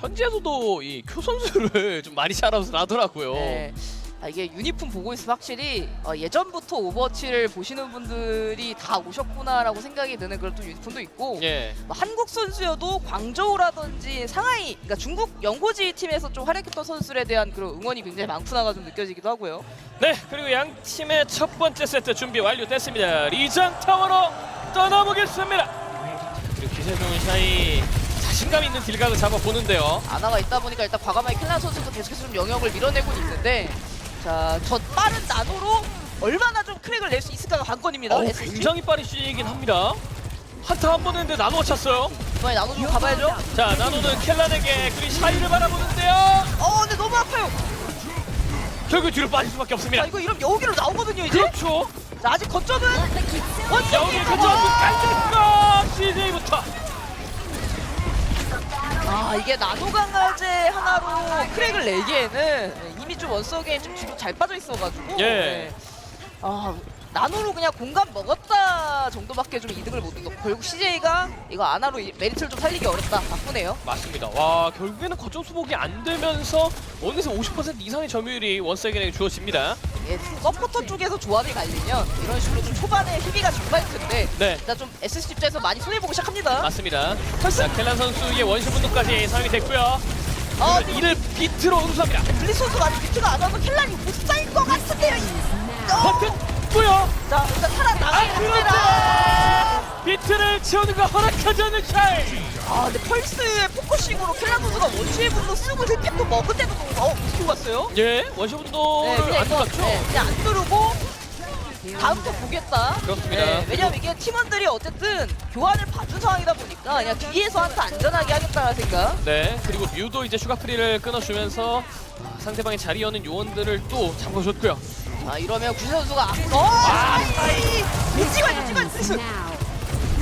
현지에서도 이 큐 선수를 좀 많이 샤라웃을 하더라고요. 네. 아, 이게 유니폼 보고 있으면 확실히 어, 예전부터 오버워치를 보시는 분들이 다 오셨구나라고 생각이 드는 그런 또 유니폼도 있고 예. 뭐 한국 선수여도 광저우라든지 상하이, 그러니까 중국 연고지 팀에서 좀 활약했던 선수들에 대한 그런 응원이 굉장히 많구나가 좀 느껴지기도 하고요. 네, 그리고 양 팀의 첫 번째 세트 준비 완료됐습니다. 리장 타워로 떠나보겠습니다. 그리고 기세종은 샤이 자신감 있는 딜각을 잡아보는데요. 아나가 있다 보니까 일단 과감하게 킬라 선수도 계속해서 좀 영역을 밀어내고 있는데 자, 저 빠른 나노로 얼마나 좀 크랙을 낼 수 있을까가 관건입니다. 어우, SSG. 굉장히 빠른 시즌이긴 합니다. 한타 한 번 했는데 나노 찼어요. 이번에 나노 좀 가봐야죠. 자, 나노는 켈란에게 그리 샤이를 바라보는데요. 어, 근데 너무 아파요. 결국 뒤로 빠질 수밖에 자, 없습니다. 이거 이러면 여기로 나오거든요, 이제. 그렇죠. 자, 아직 거점은 원점 여기 그저 깔끔거 CJ부터. 아, 이게 나노 강화제 하나로 크랙을 내기에는 이미 좀 원석에 좀 뒤로 잘 빠져 있어가지고. 예. 네. 아, 나노로 그냥 공간 먹었다 정도밖에 좀 이득을 못 얻고 결국 CJ가 이거 아나로 이- 메리트를 좀 살리기 어렵다. 바꾸네요. 맞습니다. 와 결국에는 거점 수복이 안 되면서 어느새 50% 이상의 점유율이 원세겐에게 주어집니다. 예, 서포터 쪽에서 조합이 갈리면 이런 식으로 좀 초반에 희비가 정말 큰데 네. 일단 좀 SSG 입장에서 많이 손해보기 시작합니다. 맞습니다. 자 켈란 선수의 원시 분노까지 사용이 됐고요. 아, 이를 비트로 응수합니다. 블리 선수가 아직 비트가 안 와서 켈란이 못 쌓일 것 같은데요. 어! 버텼고요. 자, 일단 살아 아 나가겠습니다. 그렇죠. 비트를 채우는 거 허락하지 않는 샤이. 아, 근데 펄스의 포커싱으로 켈란 선수가 원시의 분도 쓰고 힐팩도 먹은 데도 어, 어떻게 왔어요? 예 원시 분노를 그냥 안 이거, 들어갔죠. 네, 그냥 안 누르고 다음 거 보겠다. 그렇습니다. 네, 왜냐면 이게 팀원들이 어쨌든 교환을 받은 상황이다 보니까 그냥 뒤에서 한테 안전하게 하겠다는 생각. 네 그리고 뮤도 이제 슈가 프리를 끊어주면서 상대방의 자리 여는 요원들을 또 잠궈줬고요. 자, 이러면 구시 선수가 악... 어! 아이! 유지만 유지만 쓰 자,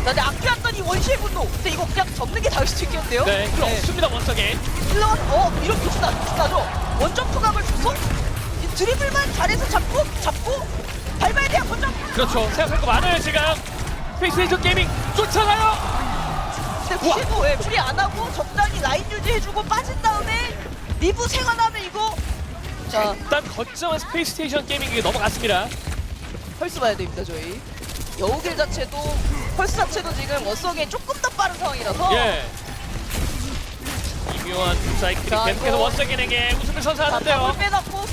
근데 아껴왔더니 원시의 분노. 근데 이거 그냥 접는 게 다를 수도 있겠는데요? 네 필요 없습니다 원석에. 킬러, 어, 이런 교수다, 교수다죠. 원점프 각을 줘서 이 드리블만 잘해서 잡고, 잡고, 밟아야 돼요, 원점. 그렇죠 생각할 거 많아요 지금. 페이스테이션 게이밍 쫓아가요. 근데 왜 풀이 안 하고 적당히 라인 유지해주고 빠진 다음에 리브 생활하면 이거 자 일단 거점은 스페이스 스테이션 게이밍에 넘어갔습니다. 펄스 봐야 됩니다 저희 여우길 자체도 펄스 자체도 지금 원성에 조금 더 빠른 상황이라서 예. 이묘한 사이클이 자, 계속해서 이거- 원석인에게 웃음을 자 선사하는데요. 빼놨고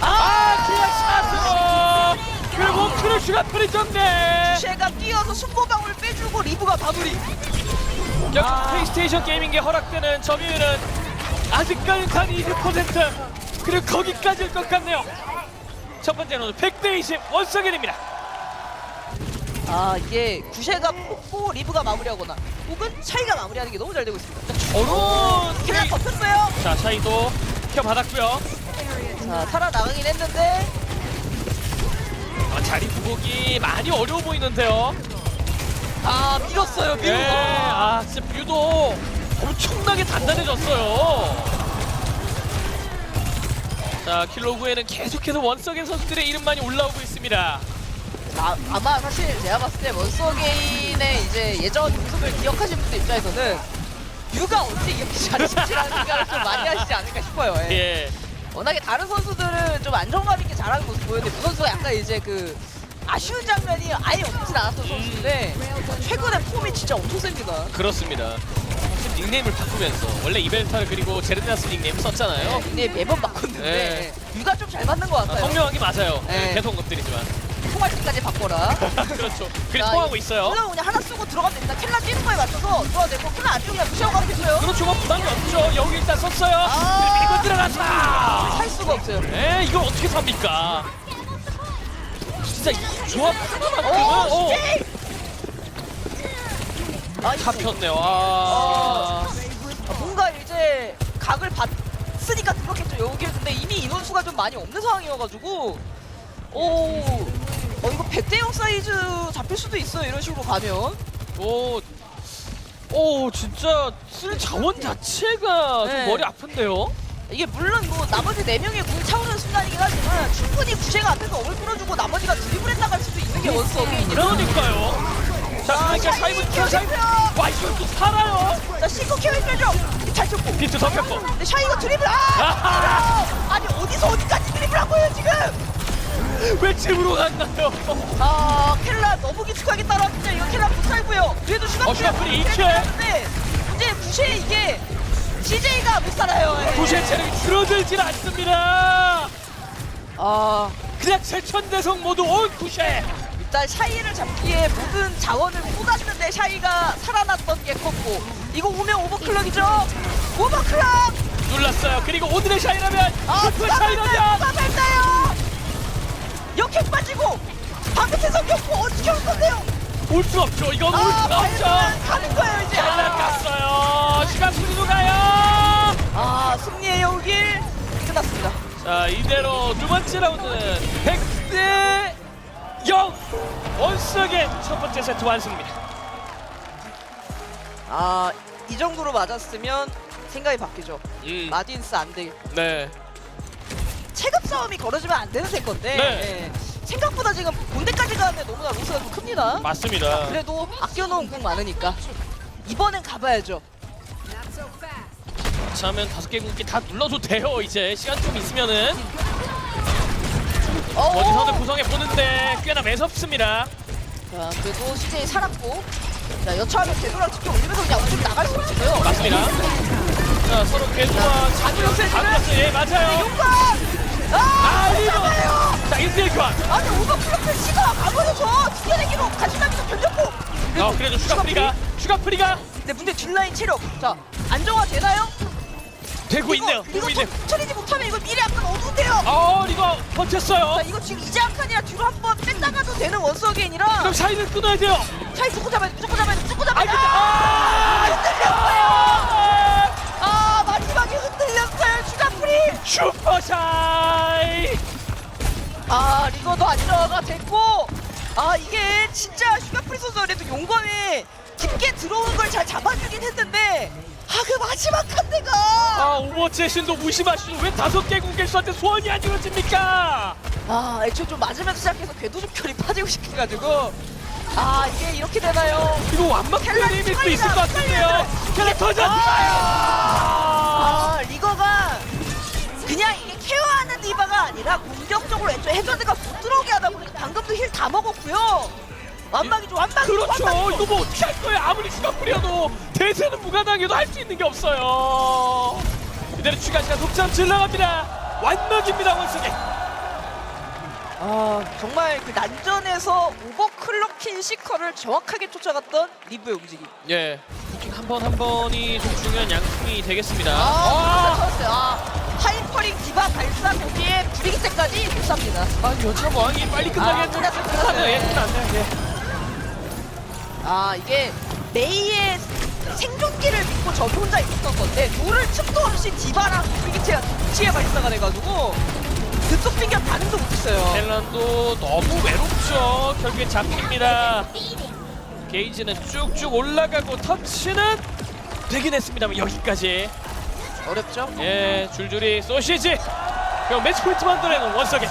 아, 그냥 샷으로 그리고 크루슈가 프리점네. 쉐가 뛰어서 순보방울 빼주고 리브가 마무리 결국 아. 페이스테이션 게이밍에 허락되는 점유율은 아직까지 단 20% 그리고 거기까지일 것 같네요. 첫 번째로는 100대 20 원석인입니다. 아 이게 구쉐가 뽑고 리브가 마무리하거나 혹은 샤이가 마무리하는 게 너무 잘 되고 있습니다 저런 킬라 덮였어요 자 샤이도 켜 받았고요. 자 살아 나가긴 했는데 아, 자리 부복이 많이 어려워 보이는데요. 아 밀었어요 밀고 네, 아 진짜 뷰도 엄청나게 단단해졌어요. 자 킬로그에는 계속해서 원석인 선수들의 이름만이 올라오고 있습니다. 아, 아마 사실 제가 봤을 때 원서게인의 이제 예전 모습을 기억하시는 분들 입장에서는 뷰가 언제 이렇게 잘했지라는 생각을 좀 많이 하시지 않을까 싶어요. 예. 예, 워낙에 다른 선수들은 좀 안정감 있게 잘하는 모습 보였는데 부 선수가 약간 이제 그 아쉬운 장면이 아예 없진 않았던 선수인데 최근에 폼이 진짜 엄청 셉니다. 그렇습니다. 닉네임을 바꾸면서 원래 이벤타를 그리고 제르나스 닉네임 썼잖아요. 근데 매번 바꿨는데 네. 뷰가 좀 잘 맞는 것 아, 같아요. 성명하기 맞아요. 네. 계속 것들이지만 통할 때까지 바꿔라. 그렇죠. 그래 자, 통하고 이- 있어요. 그냥 그냥 하나 쓰고 들어가면 됩니다. 켈라 뛰는 거에 맞춰서 들어가도 되고 켈라 안 뛰고 그냥 무시하고 가면 되고요. 그렇죠. 뭐 부담이 없죠. 여기 일단 썼어요. 아. 그리고 밀고 들어갔다. 살 수가 없어요. 에 이걸 어떻게 삽니까? 진짜 이 조합 하나만큼은 오, 이거 잡혔네요. 아. 뭔가 이제 각을 봤으니까 그렇겠죠. 여기 근데 이미 인원수가 좀 많이 없는 상황이어가지고 오, 어 이거 100대 0 사이즈 잡힐 수도 있어요. 이런 식으로 가면. 오, 오 진짜 쓸 자원 자체가 네. 좀 머리 아픈데요. 이게 물론 뭐 나머지 4명의 궁 차오르는 순간이긴 하지만 충분히 구제가 앞에서 어글 끌어주고 나머지가 드리블에 나갈 수도 있는 게 원스 어게인이라 그러니까요. 자 그러니까 샤이 샤이부터 샤이 키워주고요. 와 이거 또 살아요 자 신고 키워줘야죠. 잘 쳤고. 비트 덮였고 근데 샤이가 드리블 아! 아하! 아니 어디서 어디까지 드리블 한 거예요 지금? 왜 집으로 갔나요 아 켈라 너무 깊숙하게 따라왔는데 이거 켈라 못 살고요. 그래도 슈가프리 어, 슈가프리 이킬. 문제 부시에 이게 CJ가 못 살아요. 예. 도시의 체력이 줄어들질 않습니다 아 그냥 제천대성 모두 온 구시에 일단 샤이를 잡기에 모든 자원을 쏟았는데 샤이가 살아났던 게 컸고 이거 오면 오버클럭이죠? 오버클럭! 눌렀어요. 그리고 오늘의 샤이라면 아 슈퍼 누가 샤이라면! 누가 밟나요? 역행 빠지고 방금 성격고 어떻게 올 건데요? 올 수 없죠. 이건 올 아 수가 없죠. 밟으면 가는 거예요 이제. 잘 아, 시간 풀리고 가요! 아 승리의 여길 끝났습니다. 자 이대로 두 번째 라운드는 100대 0 원석의 첫 번째 세트 완승입니다. 아 이 정도로 맞았으면 생각이 바뀌죠. 음, 마딘스 안 되겠고 네. 체급 싸움이 걸어지면 안 되는 될 건데 네. 예. 생각보다 지금 본대까지 가는데 너무나 로스가 좀 큽니다. 맞습니다. 그래도 아껴놓은 공 많으니까. 이번엔 가봐야죠. 자면 다섯 개 국기 다 눌러도 돼요 이제. 시간 좀 있으면은 어, 어디서는 구성해 보는데 꽤나 매섭습니다. 자, 그래도 CJ 살았고. 자 여차하면 되돌아 직접 올리면서 그냥 어차피 나갈 수 있고요. 맞습니다. 자 서로 자주 세지는 자주 예 맞아요! 아! 아 리버 잡아요! 자 1대1 교환. 아니 오버클럭을 치가 가버려서 뒤에내기로 자신감이 좀 견뎠고. 어 그래도 슈가프리가 슈가프리가. 근데 문제 뒷라인 체력. 자 안정화 되나요? 되고 있네요. 이거 있네요. 처리지 못하면 이거 미래 약간 어두운데요. 어 리버 버텼어요. 자 이거 지금 이제 한 칸이라 뒤로 한번 뺐다가도 되는 원서게인이라. 그럼 샤이를 끊어야 돼요. 차이 무조건 잡아야 돼 무조건 잡아야 돼아 잡아야 돼. 아아 마지막에 흔들렸어요. 슈가프리. 슈퍼 샤이! 아 리거도 안정화가 됐고. 아 이게 진짜 슈가프리 선수가 그래도 용검에 깊게 들어오는 걸 잘 잡아주긴 했는데 아 그 마지막 한 대가 아 오버워치의 신도 무심하시고 왜 다섯 개 공개수한테 소원이 안 이루어집니까? 아 애초에 좀 맞으면서 시작해서 궤도적 결이 빠지고 싶어가지고. 아 이게 이렇게 되나요? 이거 완막한 리밀 수 있을 것 같은데요. 켈라 터졌어요! 아 리거가 그냥 이게 케어하는 디바가 아니라 공격적으로 애초에 해저드가 못 들어오게 하다 보니까 방금도 힐 다 먹었고요. 완막이죠 완막이죠 그렇죠. 이거 뭐 어떻게 할 거예요? 아무리 추가 뿌려도 대세는 무가당해도 할 수 있는 게 없어요 이대로 추가 시간 독점 질러갑니다. 완막입니다 원숭이. 아 정말 그 난전에서 오버클럭킨 시커를 정확하게 쫓아갔던 리브의 움직임. 예 부킹 한 번 한 번이 좀 중요한 양승이 되겠습니다. 아 진짜 터졌어요 아 하이퍼링 디바 발사 거기에 브리기테까지 못 삽니다. 아 여차 왕이 빨리 끝나게 아, 해도 끝났어요, 끝났어요. 예 끝났네 예. 아 이게 메이의 생존기를 믿고 저기 혼자 있었던 건데 노를 틈도 없이 디바랑 브리기테가 동시에 발사가 돼가지고 그쪽 빙결 반응도 못했어요. 텔란도 너무 외롭죠. 결국엔 잡힙니다. 게이지는 쭉쭉 올라가고 터치는 되긴 했습니다만 여기까지. 어렵죠? 예 줄줄이 소시지. 그럼 매치 포인트 만들어내는 원석이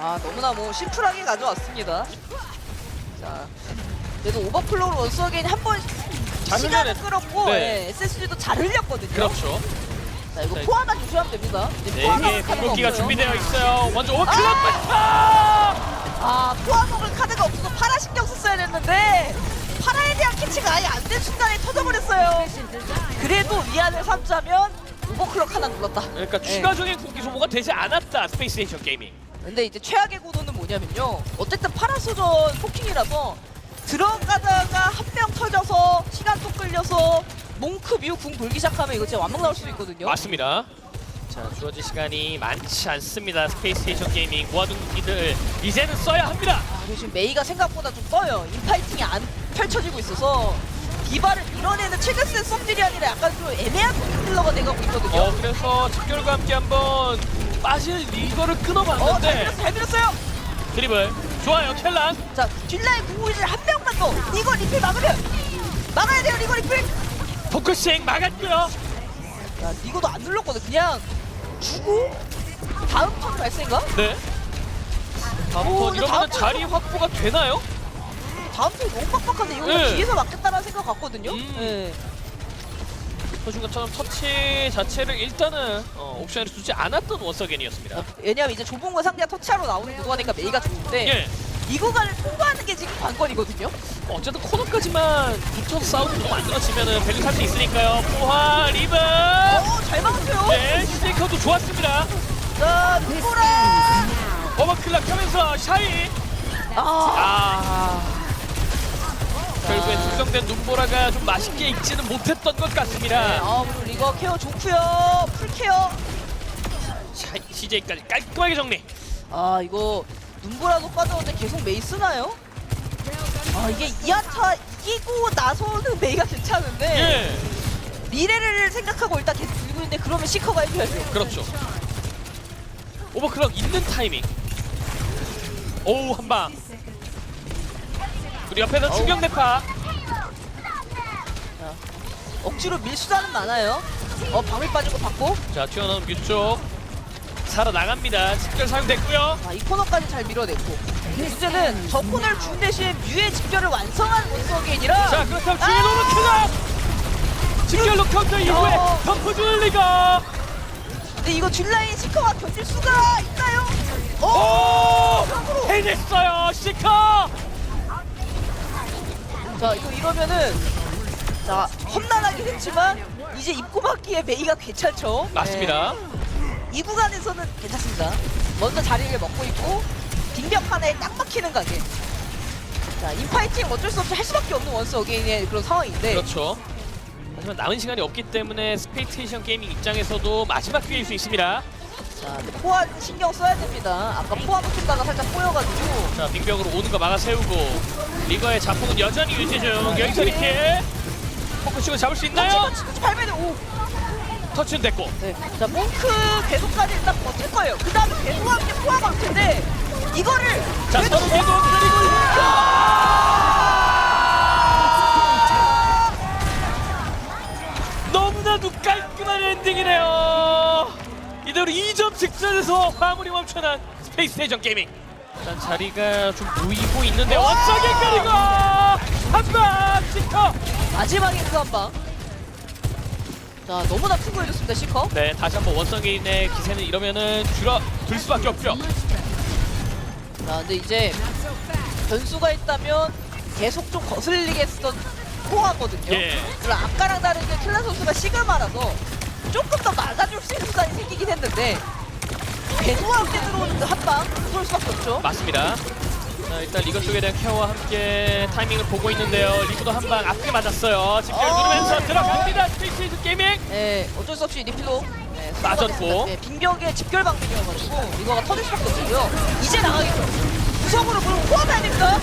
아 너무나 뭐 심플하게 가져왔습니다. 자 그래도 오버플로우로 원수어게인 한번 잘 시간을 흘려냈- 끌었고 네. 예, SSG도 잘 흘렸거든요. 그렇죠 자 이거 자, 포화만 조심하면 됩니다. 이제 네 개의 카드가 궁극기가 없어요. 준비되어 있어요 먼저 오클럭부터 아 포화 먹을 카드가 없어서 파라 신경 썼어야 됐는데 파라에 대한 캐치가 아예 안 된 순간에 터져버렸어요. 그래도 위안을 삼자면 오버클럭 하나 눌렀다. 그러니까 예. 추가적인 궁극기 소모가 되지 않았다 스페이스테이션 게이밍 근데 이제 최악의 구도는 뭐냐면요. 어쨌든 파라소전 포킹이라서 들어가다가 한 명 터져서 시간 또 끌려서 몽크 뮤 궁 돌기 시작하면 이거 진짜 완막 나올 수도 있거든요. 맞습니다 자 주어진 시간이 많지 않습니다 스페이스테이션 게이밍 모아둔 궁기들 이제는 써야 합니다 아, 지금 메이가 생각보다 좀 떠요. 인파이팅이 안 펼쳐지고 있어서 디바를 밀어내는 최근세 썸들이 아니라 약간 좀 애매한 딜러가 돼가고 있거든요. 어 그래서 집결과 함께 한번 빠질 리거를 어, 잘 끊어봤는데 밀었어, 잘 밀었어요. 드리블 좋아요 켈란 자, 뒷라인 구호이를 한 명만 더. 이거 리필 막으면 막아야 돼요, 리거 리필. 포커싱 막았고요 야, 이거도 안 눌렀거든. 그냥 주고 다음 턴 발생가? 네 다음 오, 턴 근데 이러면 다음 자리 확보가 되나요? 다음 턴 너무 빡빡한데 이거 네. 뒤에서 맞겠다라는 생각 같거든요. 음. 네. 보신 것처럼 터치 자체를 일단은 어, 옵션을 두지 않았던 원서겐이었습니다. 왜냐면 이제 좁은 거 상대가 터치하러 나오는 구간이니까 메이가 좋은데 예. 이 구간을 통과하는 게 지금 관건이거든요. 어쨌든 코너까지만 붙어서 싸우는 만들어지면은 밸류 살수 있으니까요. 포화 리브. 어, 잘 막았어요. 네, 스테이커도 좋았습니다. 자, 누구라. 오버클락 하면서 샤이. 아, 아. 결국에 숙성된 눈보라가 좀 맛있게 익지는 못했던 것 네, 같습니다. 아, 그리고 리거 케어 좋고요. 풀 케어. 샤이, CJ까지 깔끔하게 정리. 아, 이거 눈보라도 빠졌는데 계속 메이 쓰나요? 아, 이게 이하타 이기고 나서는 메이가 괜찮은데 예. 미래를 생각하고 일단 계속 들고 있는데 그러면 시커가 해줘야죠. 그렇죠. 오버클럭 있는 타이밍. 오우 한 방. 그리고 옆에서 충격 대파. 억지로 밀수단은 많아요. 어, 방울 빠지고 받고. 자 튀어나온 뮤 쪽. 살아 나갑니다. 직결 사용됐고요. 아, 이 코너까지 잘 밀어냈고. 문제는 저 코너를 준 대신 뮤의 집결을 완성한 원서게인이라 자 그렇다면 중에 노르크가 직결로 카운터 이후에 어. 덤프 주는 리가. 근데 이거 뒷라인 시커가 견딜 수가 있나요? 오! 오! 해냈어요 시카. 자 이거 이러면은 자 험난하긴 했지만 이제 입고 막기에 메이가 괜찮죠? 맞습니다. 네. 이 구간에서는 괜찮습니다. 먼저 자리를 먹고 있고 빙벽 하나에 딱 막히는 가게. 자 인파이팅 어쩔 수 없이 할 수밖에 없는 원스 어게인의 그런 상황인데 그렇죠. 하지만 남은 시간이 없기 때문에 스페이테이션 게이밍 입장에서도 마지막 기회일 수 있습니다. 자 근데 포화 신경 써야 됩니다. 아까 포화 붙었다가 살짝 꼬여가지고 자 빙벽으로 오는 거 막아 세우고 리거의 자폭은 여전히 유지 중 여기서 이렇게 포커싱을 잡을 수 있나요? 치고 치고 돼. 오. 터치는 됐고 네. 자 몽크 궤도까지 일단 버틸 거예요. 그 다음에 궤도와 함께 포화 갈 텐데 이거를 자 서로 계속 그리고 너무나도 깔끔한 엔딩이네요 이대로 2점 직전에서 화물이 멈춰난 스페이스 스테이션 게이밍 일단 자리가 좀 보이고 있는데 원석의 그리고 한방 찍어 마지막에 그 한 방. 자 너무나 풍부해졌습니다 시커. 네 다시 한번 원석의 기세는 이러면은 줄어들 수밖에 없죠 자 근데 이제 변수가 있다면 계속 좀 거슬리게 했던 포화거든요. 예. 그럼 아까랑 다르게 킬라 선수가 시그마라서 조금 더 막아줄 수 있는 수단이 생기긴 했는데 함께 들어오는 한방 그럴 수밖에 없죠. 맞습니다. 자, 일단 리거 쪽에 대한 케어와 함께 타이밍을 보고 있는데요. 리브도 한 방 앞에 맞았어요. 집결 어. 누르면서 들어갑니다. 스페이스 게이밍. 네, 어쩔 수 없이 리필로 네, 빠졌고. 네, 빙벽의 집결 방식이어가지고 이거가 터질 수밖에 없고요. 이제 나가겠죠. 구성으로 그럼 포함해야 됩니다.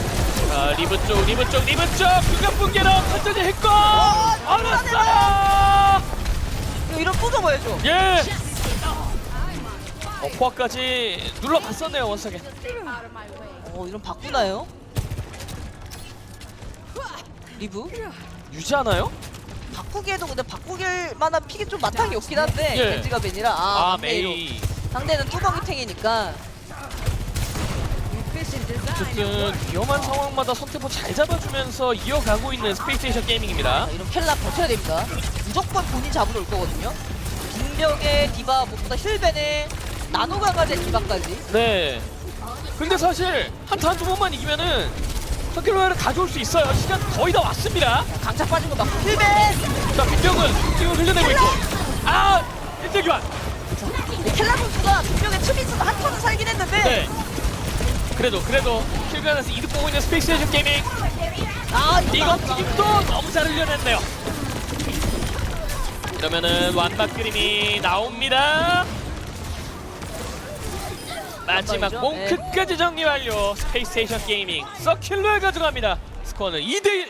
자, 리브 쪽, 리브 쪽, 리브 쪽. 중간 붕괴로 천천히 했고 어, 얼었어요. 이거 이런 또 접어야죠. 예. 어, 포화까지 눌러봤었네요 원석에. 어, 이런 바꾸나요? 리브? 유지하나요? 바꾸기에도 근데 바꾸길 만한 픽이 좀 마땅히 없긴 한데 예. 겐지가 벤이라 아, 아. 메이. 상대는 뚜벅이 탱이니까 어쨌든 위험한 상황마다 선택포 잘 잡아주면서 이어가고 있는 스페이스테이션 게이밍입니다. 아, 이런 켈라 버텨야 됩니다. 무조건 본인 잡으러 올 거거든요. 빙벽에 디바 무엇보다 힐벤에 나노 강화제 디바까지 네. 근데 사실 한타 한두 번만 이기면은 터키로야를 가져올 수 있어요. 시간 거의 다 왔습니다. 강착 빠진 거 맞고 힐벤! 자, 빗병은 지금 흘려내고 있고. 아! 1대 교환! 켈라 선수가 틈이 있어서 한 턴은 살긴 했는데 네. 그래도, 그래도 킬간에서 이득 보고 있는 스페이스 에이션 게이밍. 아 이거 튀김도 너무 잘 흘려냈네요. 그러면은 완박 그림이 나옵니다. 마지막 완박이죠? 몽크까지 정리 완료. 스페이스 스테이션 게이밍 서킬러에 가져갑니다. 스코어는 2대1.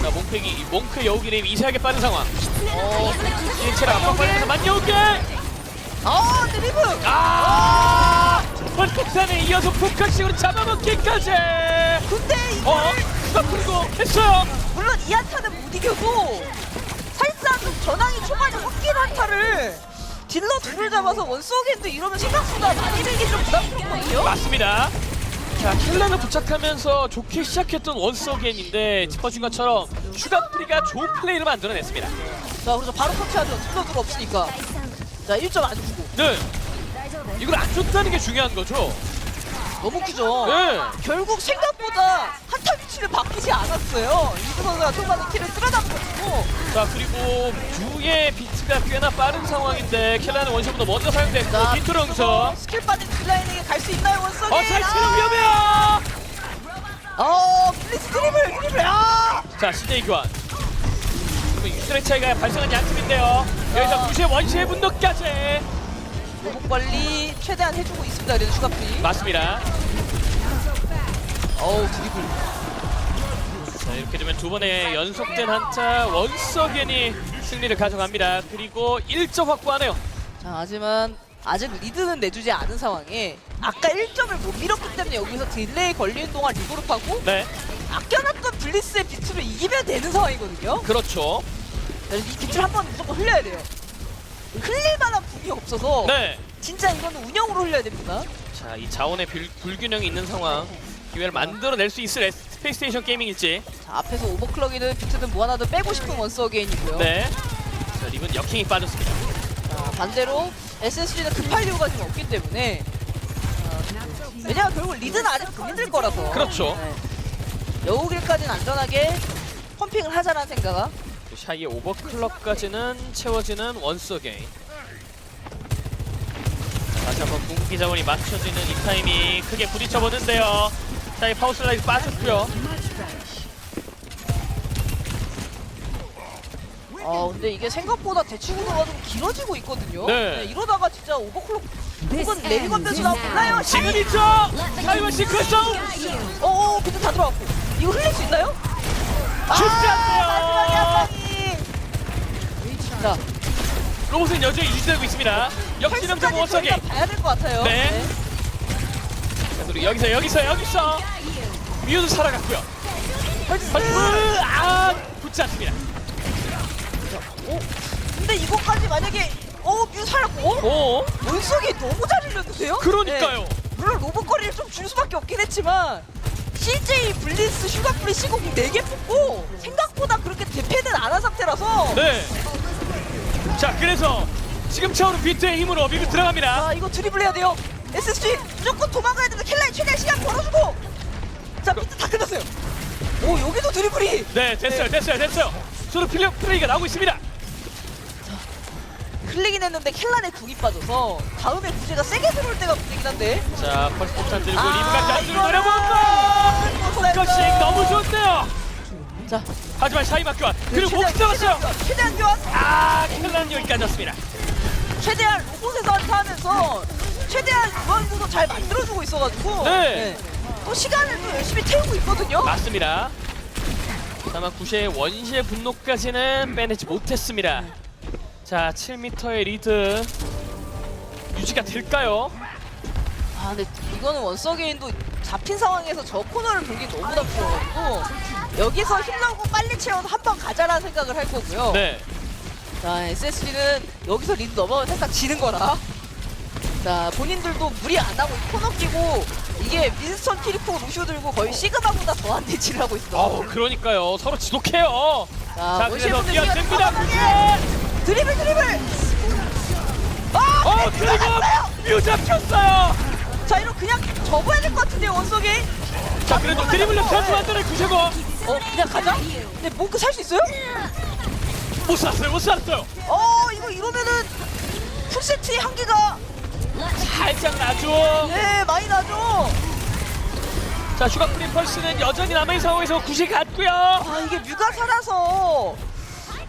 자 몽크기 몽크 여우기님 이세하게 빠른 상황. 어, 인체를 압박받으면서 만여우게. 아 드리블! 아! 월폭산에 이어서 포커싱으로 잡아먹기까지. 근데 이거 어? 스톱 그리고 했어요. 물론 이 한타는 못 이겨도 사실상 좀 전황이 초반에 섞인 한타를 딜러 둘을 잡아서 원쏘겠는데 이러면 생각보다 많이 되기 좀 부담스럽거든요. 맞습니다. 자, 킬라를 부착하면서 좋게 시작했던 원서겐인데 짚어준 것처럼 슈가 프리가 좋은 플레이를 만들어냈습니다. 자, 그래서 바로 터치하죠. 딜러 둘 없으니까. 자, 1점 안 주고. 네. 이걸 안 줬다는 게 중요한 거죠. 너무 크죠. 네. 결국 생각보다 한타 위치를 바꾸지 않았어요. 이두 선수가 초반에 키를 쓸어담고 자, 그리고 듀의 비트가 꽤나 빠른 상황인데 킬라는 원샷보다 먼저 사용됐고 자, 뒤트렁서 스킬 빠진 딜라인에게 갈 수 있나요, 원석이? 어, 잘 치는 위험해요. 어, 플리스 드리블, 드리블. 아! 자, CJ 교환. 그러면 유술의 차이가 발생한 양 팀인데요. 여기서 구시의 원시의 분노까지. 로봇 관리 최대한 해주고 있습니다. 그래도 슈가 프리. 맞습니다. 어우, 드리블. 자, 이렇게 되면 두 번의 연속된 한타 원석연이 승리를 가져갑니다. 그리고 1점 확보하네요. 자, 하지만 아직 리드는 내주지 않은 상황에 아까 1점을 못 밀었기 때문에 여기서 딜레이 걸리는 동안 리그룹하고 네, 아껴놨던 블리스의 비트를 이기면 되는 상황이거든요. 그렇죠. 자, 이 비트를 한번 무조건 흘려야 돼요. 흘릴 만한 분이 없어서 네. 진짜 이거는 운영으로 흘려야 됩니다. 자, 이 자원의 불, 불균형이 있는 상황. 기회를 만들어낼 수 있을 스페이스테이션 게이밍일지. 자, 앞에서 오버클럭이든 비트든 뭐 하나든 빼고 싶은 원스 어게인이고요. 네. 자, 립은 역행이 빠졌습니다. 자, 반대로 SSG는 급할 이유가 지금 없기 때문에 자, 왜냐면 결국 리드는 아직 좀 힘들 거라서 그렇죠. 네. 여우길까지는 안전하게 펌핑을 하자라는 생각아 그 샤이의 오버클럭까지는 채워지는 원스 게임. 다시 한번 궁기 자원이 맞춰지는 이 타이밍 크게 부딪혀 보는데요. 샤이 파워 슬라이드 빠졌고요. 아 근데 이게 생각보다 대치 구도가 좀 길어지고 있거든요 네. 이러다가 진짜 오버클럭 혹은 레이건 변수 나오면 몰라요 지금 있죠. 샤이와 시크릿 싸움. 어어 비트 다 들어왔고 이거 흘릴 수 있나요? 쉽지 않네요. 마지막에 한 방이 자 로봇은 여전히 유지되고 있습니다. 역진영장 원석이. 저희가 봐야 될 것 같아요 네. 자, 그리고 여기서 여기서 여기서 미우도 살아갔고요. 아 붙지 않습니다. 오, 근데 이거까지 만약에 어 뮤 살았고 어? 오 원석이 너무 잘 흘렸는데요? 그러니까요. 네. 물론 로봇 거리를 좀 줄 수밖에 없긴 했지만 CJ 블리스 슈가프리 시공 4개 뽑고 생각보다 그렇게 대패는 안 한 상태라서 네. 자 그래서 지금 차오른 비트의 힘으로 미국 들어갑니다. 아 이거 드리블 해야 돼요 SSG 무조건 도망가야 되는데 켈라에 최대한 시간 벌어주고 자 비트 다 끝났어요 오 여기도 드리블이 네 됐어요 됐어요 됐어요. 서로 필력 플레이가 나오고 있습니다. 흘리긴 했는데 켈란에 궁이 빠져서 다음에 구제가 세게 들어올 때가 문제긴 한데 자 펄스 폭탄 들고 아, 리브가 짠줄 이거는 노려본다. 이거 포커싱 너무 좋네요. 자 하지만 샤이 막교환 그리고 최대한, 못 잡았어요. 최대한, 교환 아 켈라는 여기까지였습니다. 최대한 로봇에서 한타하면서 최대한 교환구도 잘 만들어주고 있어가지고 네. 또 시간을 또 열심히 태우고 있거든요 맞습니다. 다만 구시의 원시의 분노까지는 빼내지 못했습니다. 자, 7m의 리드 유지가 될까요? 아 근데 이거는 원서게인도 잡힌 상황에서 저 코너를 돌기 너무 답답해가지고 여기서 힘나고 빨리 채워서 한 번 가자라는 생각을 할 거고요 네. 자 SSG는 여기서 리드 넘어가면 살짝 지는 거라 자 본인들도 무리 안 하고 이 코너 끼고 이게 윈스턴 키리코 루시오 들고 거의 시그마보다 더한 대치를 하고 있어 아우, 그러니까요. 서로 지독해요. 자, 자, 그래서 뛰어듭니다. 드리블 드리블 아 어, 그리고 들어갔어요! 뮤 잡혔어요. 자 이거 그냥 접어야 될 것 같은데요 원석이 자, 그래도 드리블력 전투 만드는 구시고 어 그냥 가자 근데 몽크 살 수 있어요? 못 쐈어요. 못 쐈어요. 어 이거 이러면은 풀세트의 한계가 살짝 나죠. 네 많이 나죠 자, 슈가 프린 펄스는 여전히 남아있는 상황에서 구시 갔고요. 아 이게 뮤가 살아서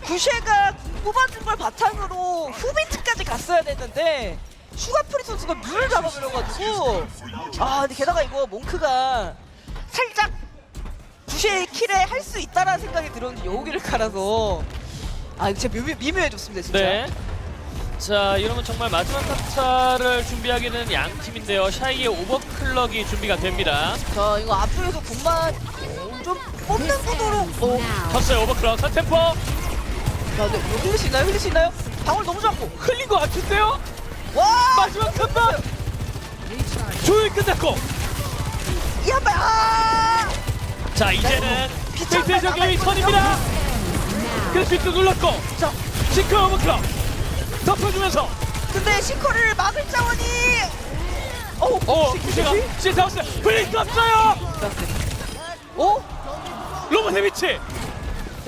구쉐가 뽑아준 걸 바탕으로 후비트까지 갔어야 됐는데 슈가프리 선수가 뮤를 잡아버려가지고 아 근데 게다가 이거 몽크가 살짝 구쉐의 킬에 할 수 있다라는 생각이 들었는데 여우기를 갈아서 아 이거 진짜 미묘, 미묘 해졌습니다 진짜 네. 자, 이러면 정말 마지막 한타를 준비하게 되는 양 팀인데요. 샤이의 오버클럭이 준비가 됩니다. 자 이거 앞쪽에서 군만 좀 뽑는 구도로 어, 쳤어요, 오버클럭. 선템포. 자, 네, 이거 흘릴 수 있나요? 흘릴 수 있나요? 방울 너무 좋고. 흘린 것 같은데요? 와! 마지막 한 방! 조율 끝났고 이 한 발. 아! 자 이제는 남아있거든요. 게임이 선입니다 비트 눌렀고 자, 시크 오버클럭 덮어주면서 근데 싱커를 막을 자원이 어우, 어 시- 규제가 시- 시타우스 블링크 없어요 어? 로봇 헤비치 자,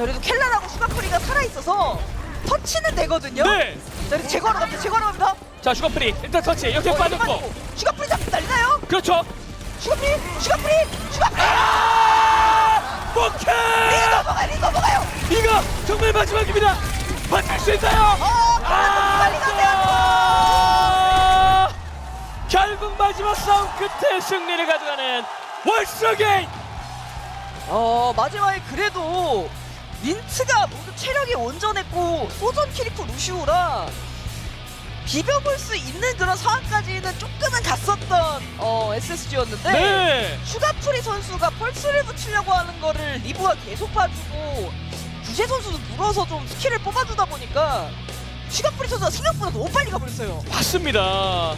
그래도 켈라라고 슈가프리가 살아있어서 터치는 되거든요? 네자 자, 그래서 제거하러 갑니다. 제거하러 갑니다. 슈가프리 일단 터치 이렇게 어, 빠졌고. 슈가프리 잡히 날리나요? 그렇죠 슈가프리! 슈가프리! 슈가프리! 아 리그 오케이 넘어가요! 리그 넘어가요! 이거 정말 마지막입니다 버틸 수 있나요 어! 빨리 가세요! 아, 결국 마지막 싸움 끝에 승리를 가져가는 월스게인 어, 마지막에 그래도 민트가 모두 체력이 온전했고 소전 키리코 루시오라 비벼볼 수 있는 그런 상황까지는 조금은 갔었던 어, SSG였는데 네 슈가프리 선수가 펄스를 붙이려고 하는 거를 리브가 계속 봐주고 구세 선수도 물어서 좀 스킬을 뽑아주다 보니까 슈가프리 선수가 생각보다 너무 빨리 가버렸어요. 맞습니다